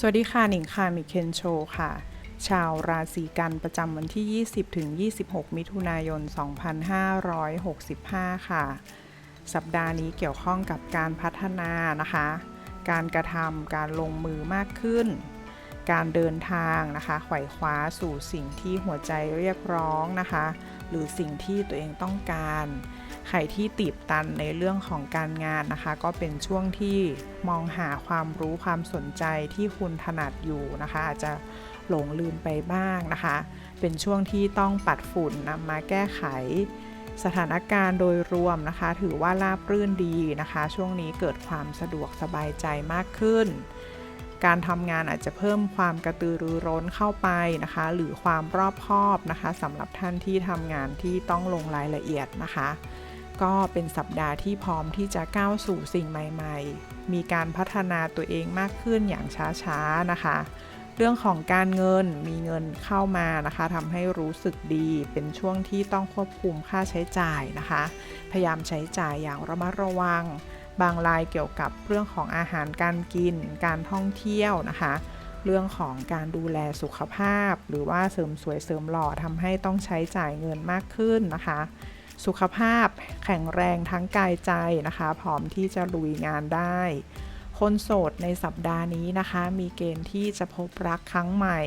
สวัสดีค่ะ หนิงค่ะมิเคนโชค่ะ ชาวราศีกันประจำวันที่ 20 ถึง 26 มิถุนายน 2565 ค่ะ สัปดาห์นี้เกี่ยวข้องกับการพัฒนานะคะ การกระทำการลงมือมากขึ้น การเดินทางนะคะไขว่คว้าสู่สิ่งที่หัวใจเรียกร้องนะคะ หรือสิ่งที่ตัวเองต้องการ ใครที่ตีบตันในเรื่องของการงานนะคะ ก็เป็นช่วงที่มองหาความรู้ความสนใจที่คุณถนัดอยู่นะคะ อาจจะหลงลืมไปบ้างนะคะ เป็นช่วงที่ต้องปัดฝุ่นนำมาแก้ไขสถานการณ์โดยรวมนะคะ ถือว่าราบรื่นดีนะคะ ช่วงนี้เกิดความสะดวกสบายใจมากขึ้น การทำงานอาจจะเพิ่มความกระตือรือร้นเข้าไปนะคะ หรือความรอบคอบนะคะสำหรับท่านที่ทำงานที่ต้องลงรายละเอียดนะคะ ก็เป็นสัปดาห์ที่พร้อมที่จะก้าวสู่สิ่งใหม่ๆ มีการพัฒนาตัวเองมากขึ้นอย่างช้าๆนะคะ เรื่องของการเงินมีเงินเข้ามานะคะทำให้รู้สึกดี เป็นช่วงที่ต้องควบคุมค่าใช้จ่ายนะคะ พยายามใช้จ่ายอย่างระมัดระวัง บางรายเกี่ยวกับเรื่องของอาหารการกิน การท่องเที่ยวนะคะเรื่องของการดูแลสุขภาพ หรือว่าเสริมสวยเสริมหล่อทำให้ต้องใช้จ่ายเงินมากขึ้นนะคะ สุขภาพแข็งแรงทั้งกายใจนะคะ พร้อมที่จะลุยงานได้ คนโสดในสัปดาห์นี้นะคะ มีเกณฑ์ที่จะพบรักครั้งใหม่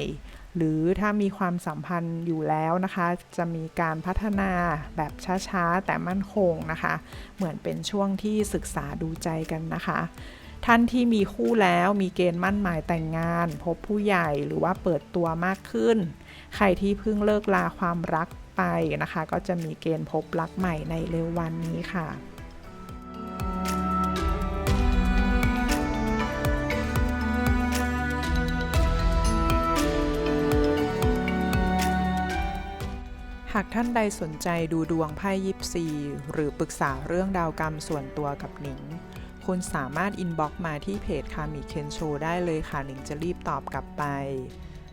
หรือถ้ามีความสัมพันธ์อยู่แล้วนะคะ จะมีการพัฒนาแบบช้าๆ แต่มั่นคงนะคะ เหมือนเป็นช่วงที่ศึกษาดูใจกันนะคะท่านที่มีคู่แล้วมีเกณฑ์มั่นหมายแต่งงาน พบผู้ใหญ่หรือว่าเปิดตัวมากขึ้น ใครที่เพิ่งเลิกลาความรัก ไปนะคะ ก็จะมีเกณฑ์พบรักใหม่ในเร็ววันนี้ค่ะหากท่านใดสนใจดูดวงไพ่ยิปซี หรือปรึกษาเรื่องดาวกรรมส่วนตัวกับหนิง คุณสามารถอินบ็อกมาที่เพจคามิเคนโชได้เลยค่ะหนิงจะรีบตอบกลับไป